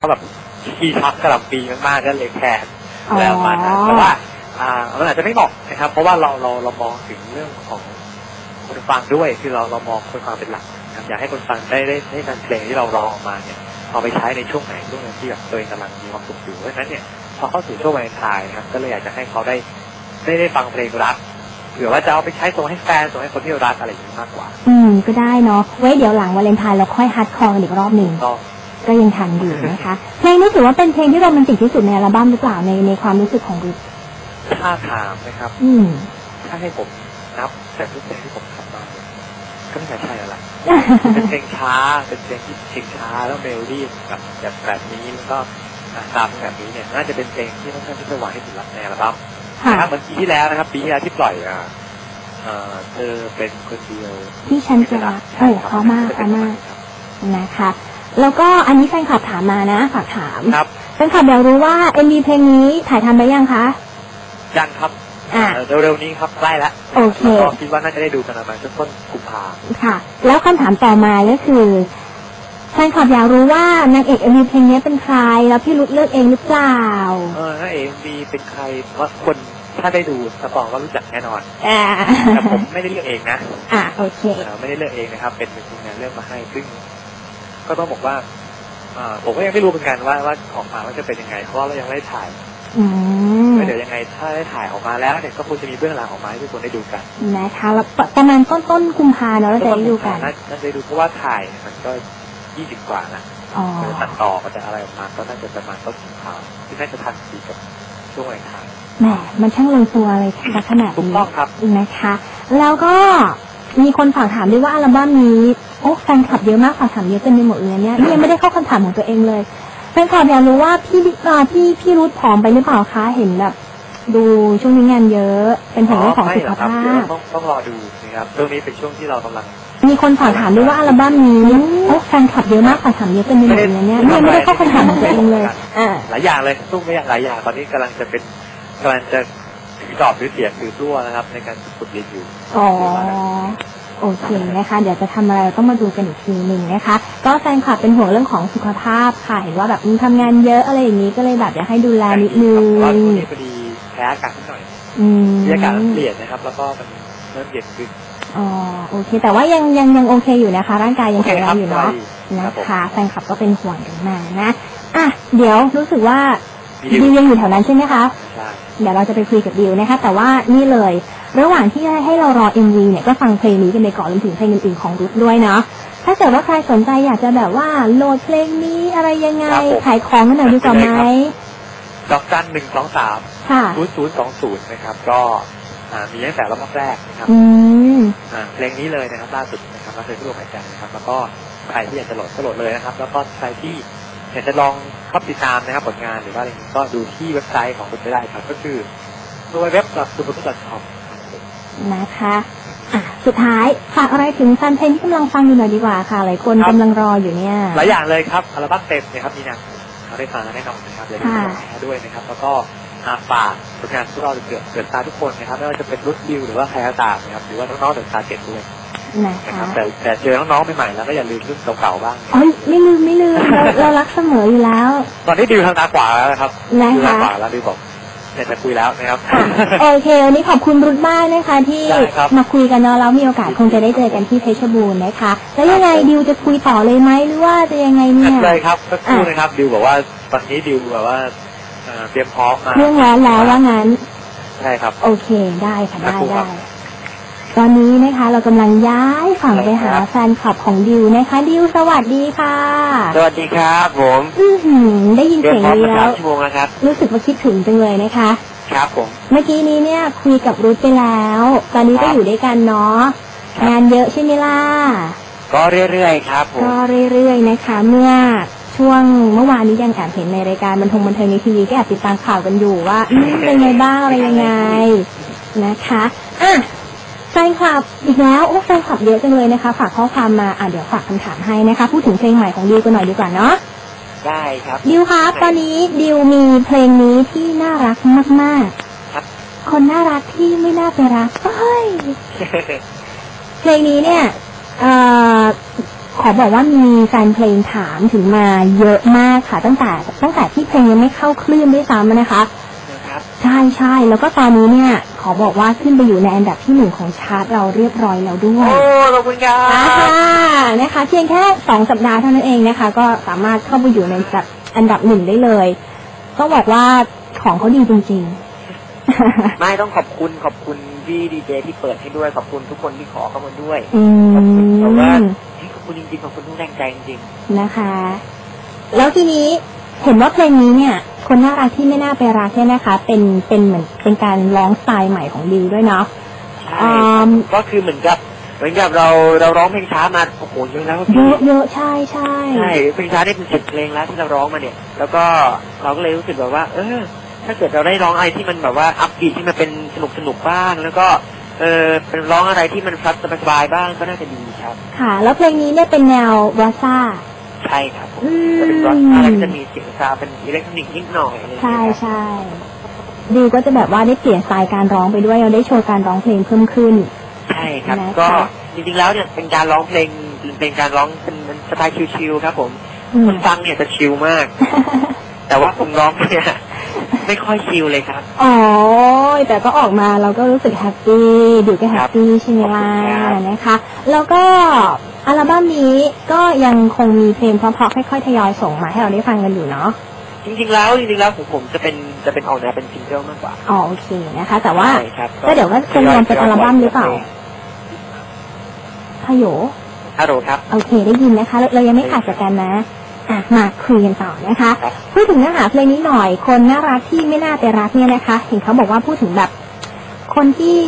เขาแบบชีทับกระหล่ำปีมากๆก็เลยแคร์อ๋อแล้วประมาณนั้นแต่ว่าอ่ามันอาจจะไม่เหมาะนะครับ เพราะว่าเราเราเรามองถึงเรื่องของคนฟังด้วยคือเราเรามองคนฟังเป็นหลักนะครับอยากให้คนฟังได้ได้ได้นำเพลงที่เราร้องออกมาเนี่ยเอาไปใช้ในช่วงไหนช่วงหนึงที่แบบตัวเองกำลังมีความสุขอยู่เพราะฉะนั้นเนี่ยพอเข้าสู่ช่วงวาเลนไทน์นะครับ ก็เลยอยากจะให้เขาได้ได้ได้ฟังเพลงรักเผื่อว่าจะเอาไปใช้ส่งให้แฟนส่งให้คนที่รักอะไรอย่างนี้มากกว่า อืมก็ได้เนาะไว้เดี๋ยวหลังวาเลนไทน์เราค่อยฮัดคอร์กันอีกรอบหนึ่ง ก็ก็ยังทันอยู่นะคะเพลงนี้ถือว่าเป็นเพลงที่โรแมนติกที่สุดในอัลบั้มหรือเปล่าในในความรู้สึกของริทถ้าถามนะครับ อืมถ้าให้ผมนับแต่ทุกเพลงที่ผมทำมาเนี่ยก็ไม่น่าใช่แล้วล่ะเป็นเพลงช้าเป็นเพลงที่เพลงช้าแล้วเมโลดี้แบบแบบแบบนี้แล้วก็อะตามแบบนี้เนี่ยน่าจะเป็นเพลงที่ค่อนข้างที่จะหวานที่สุดละในอัลบั้มค่ะนะครับเหมือนปีที่แล้วนะครับ ปีที่แล้วที่ปล่อยอะเอ่อเธอเป็นคนเดียวที่ฉันจะรักโอ้เพราะมากเพราะมากครับนะคะ แล้วก็อันนี้แฟนคลับถามมานะฝากถามครับแฟนคลับอยากรู้ว่า MV เพลงนี้ถ่ายทำไปยังคะยังครับอะเอ่อเร็วๆนี้ครับใกล้แล้วโอเคแล้วก็คิดว่าน่าจะได้ดูกันประมาณช่วงต้นกุมภาค่ะ แล้วคำถามต่อมาก็คือแฟนคลับอยากรู้ว่านางเอก MV เพลงนี้เป็นใคร แล้วพี่รุธเลือกเองหรือเปล่า เออถ้าเอ็มวีเป็นใครว่าคนถ้าได้ดูสปองก็รู้จักแน่นอนอ่าแต่ผมไม่ได้เลือกเองนะ อะโอเคเอ่อไม่ได้เลือกเองนะครับ เป็นเป็นทีมงานเลือกมาให้ซึ่ง ก็ต้องบอกว่าเอ่อผมก็ยังไม่รู้เหมือนกันว่าว่าออกมาว่าจะเป็นยังไง เพราะว่าเรายังไม่ได้ถ่ายอืมเดี๋ยวยังไงถ้าได้ถ่ายออกมาแล้วเนี่ยก็คงจะมีเบื้องหลังออกมาให้ทุกคนได้ดูกันนะคะแล้วปประมาณต้นต้นกุมภาเนาะเราจะได้ดูกันน่าน่าจะได้ดูเพราะว่าถ่ายมันก็ยี่สิบกว่านะอ๋อมันจะตัดต่อมันจะอะไรออกมาก็น่าจะประมาณต้นกุมภาที่น่าจะทันทีกับช่วงวันถ่ายแหมมันช่างลงตัวเลยลักษณะถูกนี้ต้องครับนะคะ แล้วก็ มีคนฝากถามด้วยว่าอัลบั้มนี้โอ้แฟนคลับเยอะมากฝากถามเยอะเต็มไปหมดเลยเนี่ยนี่ยังไม่ได้เข้าคำถามของตัวเองเลยแฟนคลับอยากรู้ว่าพี่บิ๊กอ่าพี่พี่รุธผอมไปหรือเปล่าคะเห็นแบบดูช่วงนี้งานเยอะเป็นห่วงเรื่องของไม่สุหขรอกครับภาเดี๋ยวพต้องต้องรอดูนะครับช่วงนี้เป็นช่วงที่เรากำลัง มีคนฝากถามด้วยว่าอัลบั้มนี้โอ้แฟนคลับเยอะมากฝากถามเยอะเต็มไปหมดเลยเนี่ยนี่ยังไม่ได้เข้าคำถามของตัวเองเลยอ่าหลายอย่างเลยสู้ไม่อยากหลายอย่างตอนนี้กำลังจะเป็นกำลังจะ ถือดอบหรือเสียงถือตัวนะครับ ในการฝึกเรียนอยู่อ๋อโอเคนะคะ เดี๋ยวจะทำอะไรต้องมาดูกันอีกทีหนึ่งนะคะ ก็แฟนคลับเป็นห่วงเรื่องของสุขภาพค่ะ เห็นว่าแบบอืมทำงานเยอะอะไรอย่างนี้ก็เลยแบบอยากให้ดูแลนิดนึงเพราะว่าช่วงนี้พอดีแพ้อากาศนิดหน่อยอืมบรรยากาศมันเปลี่ยนนะครับ แล้วก็มันเริ่มเย็นขึ้นอ๋อโอเค แต่ว่ายังยังยังโอเคอยู่นะคะ ร่างกายยังแข็งแรงอยู่เนาะโอเคคนะรับผมคะแฟนคลับก็เป็นห่วงกันมานะอะเดี๋ยวรู้สึกว่ามี ดิดิววยังอยู่แถวนั้นใช่ไหมคะใช่เดี๋ยวเราจะไปคุยกับดิวนะคะ แต่ว่านี่เลย ระหว่างที่ให้เรารอ MV เนี่ยก็ฟังเพลงนี้กันไปก่อนรวมถึงเพลงอื่นๆของรุทด้วยเนาะถ้าเกิดว่าใครสนใจอยากจะแบบว่าโหลดเพลงนี้อะไรยังไงขายของกันหน่อยดีกว่าไหมดอกจันหนึ่งสองสามค่ะศูนย์ศูนย์สองศูนย์นะครับ ก็อ่ามีตั้งแต่รอบแรกนะครับอืมอ่าเพลงนี้เลยนะครับล่าสุดนะครับเราเคยพูดหายใจนะครับ แล้วก็ใครที่อยากจะโหลดก็โหลดเลยนะครับ แล้วก็ใครที่ อยากจะลองเข้าติดตามนะครับผลงานหรือว่าอะไรอย่างนี้ก็ดูที่เว็บไซต์ของคุณได้ครับ ก็คือ www.subutu.com นะคะอะสุดท้ายฝากอะไรถึงแฟนเพลงที่กำลังฟังอยู่หน่อยดีกว่าค่ะ หลายคนครับกำลังรออยู่เนี่ย หลายอย่างเลยครับอัลบั้มเต็มนะครับมีหนังเราได้ฟังกันแน่นอนนะครับเลยค่ะด้วยนะครับ แล้วก็อาฝากผลงานพวกเราเกิดเกิดตาทุกคนนะครับไม่ว่าจะเป็นรุ่นดิวหรือว่าใครก็ตามนะครับหรือว่าน้องๆเดินตาเจ็ดด้วย นะนะคคะรับแต่แต่เจอน้องๆใหม่ๆแล้วก็อย่าลืมรุ่นเก่าๆบ้างโอ้ยไม่ลืมไม่ลืมเราเรารักเสมออยู่แล้ว ตอนนี้ดิวทางตาขวาแล้วนะครับนะคะดิวทางขวาแล้วดิวบอกอยากจะคุยแล้วนะครับโอเควันนี้ขอบคุณรุดมากนะคะ ที่ได้ครับมาคุยกันเนาะแล้วมีโอกาสคงจะได้เจอกันที่เพชรบูรณ์นะคะ แล้วยังไงดิวจะคุยต่อเลยไหมหรือว่าจะยังไงเนี่ยเลยครับสักครู่นะครับดิวบอกว่าตอนนี้ดิวแบบว่าเอ่อเตรียมพร้อมมาเครื่องร้อนแล้วว่างั้นใช่ครับ โอเคได้ค่ะได้ครับได้ ตอนนี้นะคะเรากำลังย้ายฝั่งไปหาครับแฟนคลับของดิวนะคะ ดิวสวัสดีค่ะ สวัสดีครับผมอือหือได้ยินเตรียมเสียงพร้อมนี้มาแล้สาวมชั่วโมงแล้วครับ รู้สึกว่าคิดถึงจังเลยนะคะ ครับผม เมื่อกี้นี้เนี่ยคุยกับรุธไปแล้ว ตอนนี้ก็ครับอยู่ด้วยกันเนาะครับงานเยอะใช่ไหมล่ะ ก็เรื่อยๆครับผมก็เรื่อยๆนะคะ เมื่อช่วงเมื่อวานนี้ยังแอบเห็นในรายการบันเทงบันเทิงในทีวีก็แอบติดตามข่าวกันอยู่ว่าอืมเป็นไงบ้างอะไรยังไงนะคะอะ แฟนคลับอีกแล้วโอ้แฟนคลับเยอะจังเลยนะคะ ฝากข้อความมาอะเดี๋ยวฝากคำถามให้นะคะ พูดถึงเพลงใหม่ของดิวกันหน่อยดีกว่าเนาะได้ครับดิวครับตอนนี้ดิวมีเพลงนี้ที่น่ารักมากครับๆคนน่ารักที่ไม่น่าไปรักเฮ้ยเพลงนี้เนี่ยเอ่อขอบอกว่ามีแฟนเพลงถามถึงมาเยอะมากค่ะ ตั้งแต่ตั้งแต่ที่เพลงยังไม่เข้าคลื่นด้วยซ้ำนะคะนะครับใช่ใช่แล้วก็ตอนนี้เนี่ย ขอบอกว่าขึ้นไปอยู่ในอันดับที่หนึ่งของชาร์ตเราเรียบร้อยแล้วด้วย โอ้ขอบคุณครัอ่าบ นะคะ เพียงแค่สองสัปดาห์เท่านั้นเองนะคะ ก็สามารถเข้าไปอยู่ในแบบอันดับหนึ่งได้เลยต้องบอกว่าของเขาดีจริงๆ ไม่ต้องขอบคุณขอบคุณพี่ดีเจที่เปิดให้ด้วยขอบคุณทุกคนที่ขอเข้ามาด้วย อืขอบคุณเพราะว่ามเฮ้ยขอบคุณจริงๆขอบคุณทุกแรงใจจริงนะคะ แล้วทีนี้ เห็นว่าเพลงนี้เนี่ย คนน่ารักที่ไม่น่าไปรักเนี่ยนะคะ เป็นเป็นเหมือนเป็นการร้องสไตล์ใหม่ของดิวด้วยเนาะๆใช่อืม ก็คือเหมือนกับเหมือนกับเราเราร้องเพลงช้ามาโอ้โหเยอะแล้วเยพี่อะเยอะใช่ใช่ใช่เพลงช้าได้เป็นสิบเพลงแล้วที่เราร้องมาเนี่ย แล้วก็เราก็เลยรู้สึกแบบว่า เออ ถ้าเกิดเราได้ร้องอะไรที่มันแบบว่าอัพบีทที่มันเป็นสนุกสนุกๆบ้างแล้วก็เออเป็นร้องอะไรที่มันฟัดสบายๆบ้างก็น่าจะดีครับ ค่ะ แล้วเพลงนี้เนี่ยเป็นแนววาซ่า ใช่ครับผมอืจะเป็นมร็อกอะไรก็จะมีเสียงซาวด์เป็นอิเล็กทรอนิกส์นิดหน่อยอะไรอย่างใช่เงี้ยครับ ใช่ดิวก็จะแบบว่าได้เปลี่ยนสไตล์การร้องไปด้วยเราได้โชว์การร้องเพลงเพิ่มขึ้น ใช่ครับ นะคะ ก็จริงๆแล้วเนี่ยเป็นการร้องเพลงเป็นการร้องเป็นเป็นสไตล์ชิลๆครับผมอืคมนฟังเนี่ยจะชิลมาก แต่ว่าคนร้องเนี่ยไม่ค่อยชิลเลยครับ อ๋อแต่ก็ออกมาเราก็รู้สึกแฮปปี้ดิวก็แฮปปี้ใช่ไหมล่ะขอบคุณครับ นะคะ แล้วก็ อัลบั้มนี้ก็ยังคงมีเพลงเพราะๆค่อยๆทยอยส่งมาให้เราได้ฟังกันอยู่เนาะจริงๆแล้วจริงๆแล้วของผมจะเป็นจะเป็นออกแนวเป็นซิงเกิลมากกว่าอ๋อโอเคนะคะ แต่ว่าใช่ครับก็เดี๋ยวก็จะรวมเป็นอัลบั้มหรือเปล่าฮัลโหลฮัลโหลครับโอเคได้ยินนะคะเราเรายังไม่ขาดจากกันนะอะมาคุยกันต่อนะคะครับพูดถึงเนื้อหาเพลงนี้หน่อย คนน่ารักที่ไม่น่าไปรักเนี่ยนะคะเห็นเขาบอกว่าพูดถึงแบบ คนที่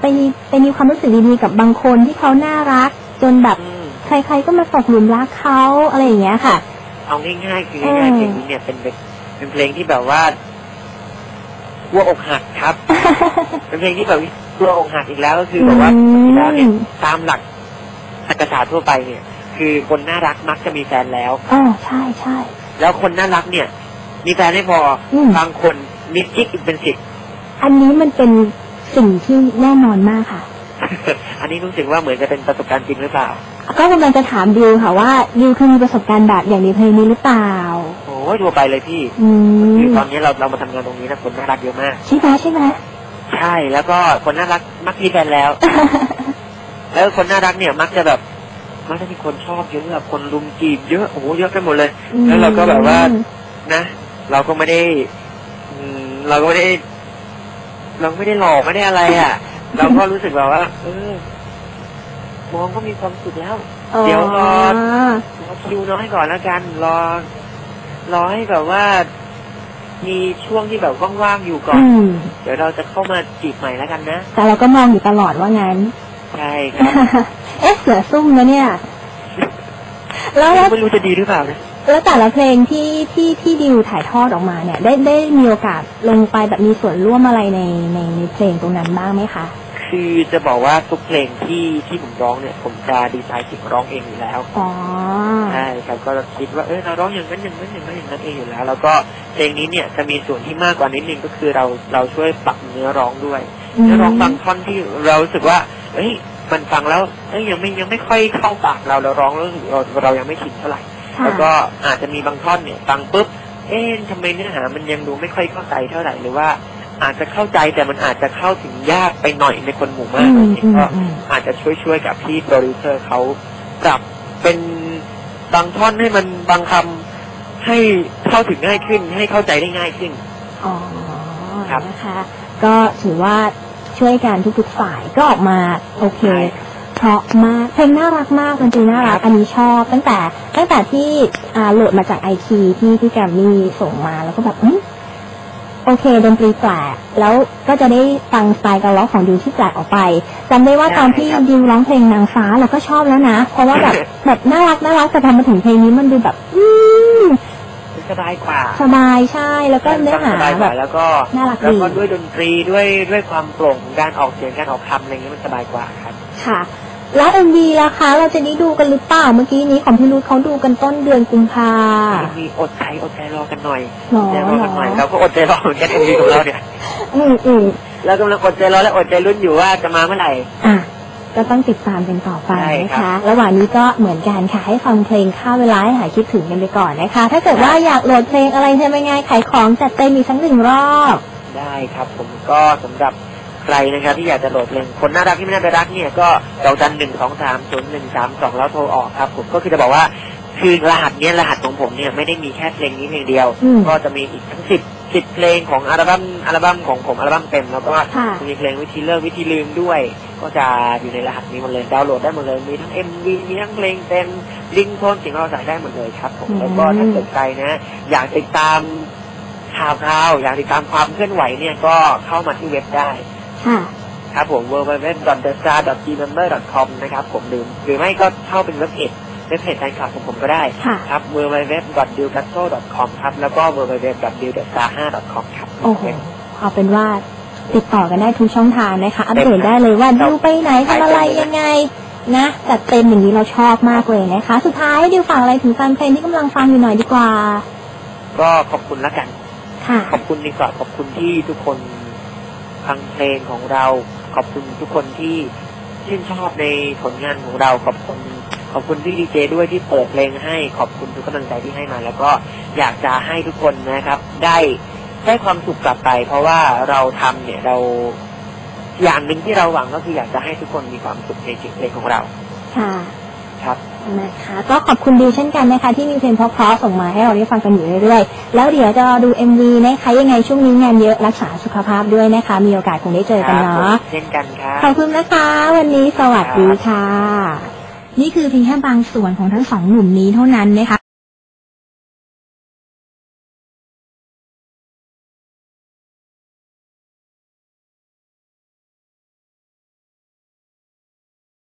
ไปไปมีความรู้สึกดีๆกับบางคนที่เขาน่ารัก จนแบบอืม ใครๆก็มาตกหลุมรักเขาอะไรอย่างเงี้ยค่ะ เอาง่ายๆคือเออง่ายๆเพลงนี้เนี่ยเป็นเป็นเป็นเพลงที่แบบว่าวัวอกหักครับ เป็นเพลงที่แบบวัวอกหักอีกแล้วก็คือแบบว่าจริงๆแล้วเนี่ยตามหลักอักษรทั่วไปเนี่ย คือคนน่ารักมักจะมีแฟนแล้วอ๋อใช่ใช่แล้วคนน่ารักเนี่ย มีแฟนไม่พออมบางคนมีกิ๊กอีกเป็นสิบอันนี้มันเป็นสิ่งที่แน่นอนมากค่ะ อันนี้รู้สึกว่าเหมือนจะเป็นประสบการณ์จริงหรือเปล่า ก็กำลังจะถามดิวค่ะว่าดิวเคยมีประสบการณ์แบบอย่างในเพลงนี้หรือเปล่า โอ้ยทั่วไปเลยพี่อืมคือตอนนี้เราเรามาทำงานตรงนี้นะคนน่ารักเยอะมาก ใช่ไหมใช่ไหม ใช่แล้วก็คนน่ารักมักมีแฟนแล้ว แล้วคนน่ารักเนี่ยมักจะแบบมักจะมีคนชอบเยอะแบบคนรุมจีบเยอะโอ้โหเยอะไปหมดเลย แล้วเราก็แบบว่า นะ เราก็ไม่ได้อืมเราก็ไม่ได้ เราไม่ได้หลอกไม่ได้อะไรอะ เราก็รู้สึกแบบว่า เออ มองก็มีความสุขแล้วอ๋อเดี๋ยวรอรอคิวน้อยก่อนแล้วกัน รอ รอให้แบบว่า มีช่วงที่แบบว่างๆอยู่ก่อนอืมเดี๋ยวเราจะเข้ามาจีบใหม่แล้วกันนะ แต่เราก็มองอยู่ตลอดว่างั้น ใช่ครับเอ๊ะเสือซุ่มนะเนี่ยแล้วแล้วไม่รู้จะดีหรือเปล่านะแล้วแต่ละเพลงที่ที่ที่ดิวถ่ายทอดออกมาเนี่ย ได้ได้มีโอกาสลงไปแบบมีส่วนร่วมอะไรในในในเพลงตรงนั้นบ้างไหมคะ คือจะบอกว่าทุกเพลงที่ที่ผมร้องเนี่ย ผมจะดีไซน์เสียงร้องเองอยู่แล้วอ๋อใช่ครับก็คิดว่าเออเราร้องอย่างนั้นอย่างนั้นอย่างนั้นอย่างนั้นเองอยู่แล้ว แล้วก็เพลงนี้เนี่ยจะมีส่วนที่มากกว่านิดนึงก็คือเราเราช่วยปรับเนื้อร้องด้วยอืมเนื้อร้องบางท่อนที่เรารู้สึกว่าเอ้ยมันฟังแล้วเอ้ยยังไม่ยังไม่ค่อยเข้าปากเราเราร้องแล้วรู้สึกเราเรายังไม่ชินเท่าไหร่ค่ะแล้วก็อาจจะมีบางท่อนเนี่ยฟังปุ๊บเอ๊ะทำไมเนื้อหามันยังดูไม่ค่อยเข้าใจเท่าไหร่หรือว่า อาจจะเข้าใจแต่มันอาจจะเข้าถึงยากไปหน่อยในคนหมู่อืมากมอะไรอย่างอืเงี้ยมก็อืมอาจจะช่วยช่วยๆกับพี่โปรดิวเซอร์เขาปรับเป็นบางท่อนให้มันบางคำให้เข้าถึงง่ายขึ้น ให้เข้าใจได้ง่ายขึ้นอ๋อครับนะคะก็ถือว่าช่วยกันทุกๆฝ่ายก็ออกมาโอเคใช่เพราะมากเพลงน่ารักมากดนตรีน่ารักครับอันนี้ชอบ ตั้งแต่ตั้งแต่ที่อ่าโหลดมาจากไอทีที่ที่แกรมมี่ส่งมาแล้วก็แบบอืม โอเคดนตรีแปลกแล้วก็จะได้ฟังสไตล์การร้องของดิวที่แปลกออกไปจำได้ว่าตอนที่ดิวร้องเพลงนางฟ้าเราก็ชอบแล้วนะ เพราะว่าแบบแบบน่ารักน่ารักแต่พอมาถึงเพลงนี้มันดูแบบ อืมสบายกว่าสบายใช่แล้วก็เนื้อหาสบายกแบว่าบแล้วก็น่ารักดีแล้วก็ด้วยดนตรีด้วยด้วยความโปร่งของการออกเสียงการออกคำอะไรเงี้ยมันสบายกว่าครับค่ะ แล้วเอ็มวีล่ะคะ เราจะได้ดูกันหรือเปล่าเมื่อกี้นี้ของพี่รุธเขาดูกันต้นเดือนกุมภา มีอดใจอดใจรอกันหน่อยหรอ ใจรอกันหน่อยเราก็อดใจรอเหมือนกันเอ็มวีของเราเนี่ยอืมอืมเรากำลังอดใจรอและอดใจลุ้นอยู่ว่าจะมาเมื่อไหร่ อะ ก็ต้องติดตามกันต่อไปใช่นะครัคะ บ ระหว่างนี้ก็เหมือนกันค่ะให้ฟังเพลงฆ่าเวลาให้หายคิดถึงกันไปก่อนนะคะ ถ้าเกิดว่าอยากโหลดเพลงอะไรใช่ไหมไงขายของจัดเต็มอีกสักหนึ่งรอบ ได้ครับ ผมก็สำหรับ ใครนะครับ ที่อยากจะโหลดเพลงคนน่ารักที่ไม่น่าไปรักเนี่ยก็ดอกจันหนึ่งสองสามศูนย์หนึ่งสามสองแล้วโทรออกครับผมก็คือจะบอกว่าคือรหัสเนี้ยรหัสของผมเนี่ยไม่ได้มีแค่เพลงนี้เพลงเดียวอืมก็จะมีอีกทั้งสิบสิบเพลงของอัลบั้มอัลบั้มของผมอัลบั้มเต็มแล้วก็ค่ะมีเพลงวิธีเลิกวิธีลืมด้วย ก็จะอยู่ในรหัสนี้หมดเลยดาวน์โหลดได้หมดเลยมีทั้ง MV มีทั้งเพลงเต็มลิงก์โทนเสิ่งเราใส่ได้หมดเลยครับผมอืมแล้วก็ถ้าเกิดใครนะ อยากติดตามข่าวคราวอยากติดตามความเคลื่อนไหวเนี่ยก็เข้ามาที่เว็บได้ ค่ะครับผม w w w t h e s t a r g m e m b e r c o m นะครับผมหรือหรือไม่ก็เข้าเป็นเว็บเพจเว็บเพจแฟนคลับของผมก็ได้ค่ะครับ w w w d i l g a s t o c o m ครับแล้วก็ w w w d i l d e s t a r 5 com ครับโอ้โหเอาเป็นว่าติดต่อกันได้ทุกช่องทางนะคะ อัปเดตได้เลยว่าครับดิวไปไหนทำอะไรยังไงนะจัดเต็มอย่างนี้เราชอบมากเลยนะคะ สุดท้ายให้ดิวฝากอะไรถึงแฟนเพลงที่กำลังฟังอยู่หน่อยดีกว่า ก็ขอบคุณแล้วกันค่ะขอบคุณดีกว่าขอบคุณที่ทุกคน ฟังเพลงของเรา ขอบคุณทุกคนที่ชื่นชอบในผลงานของเราขอบคุณขอบคุณพี่ดีเจด้วยที่เปิดเพลงให้ขอบคุณทุกกำลังใจที่ให้มา แล้วก็อยากจะให้ทุกคนนะครับ ได้ได้ความสุขกลับไป เพราะว่าเราทำเนี่ยเราอย่างหนึ่งที่เราหวังก็คืออยากจะให้ทุกคนมีความสุขในเพลงของเรา ค่ะ ครับ นะคะ ก็ขอบคุณดิวเช่นกันนะคะ ที่มีเพลงเพราะๆส่งมาให้เราได้ฟังกันอยู่เรื่อยๆ แล้วเดี๋ยวจะรอดู MV นะคะยังไงช่วงนี้งานเยอะรักษาสุขภาพด้วยนะคะ มีโอกาสคงได้เจอกันครับเนาะผมเช่นกันครับขอบคุณนะคะ วันนี้สวัสดีค่ะ นี่คือเพียงแค่บางส่วนของทั้งสองหนุ่มนี้เท่านั้นนะคะ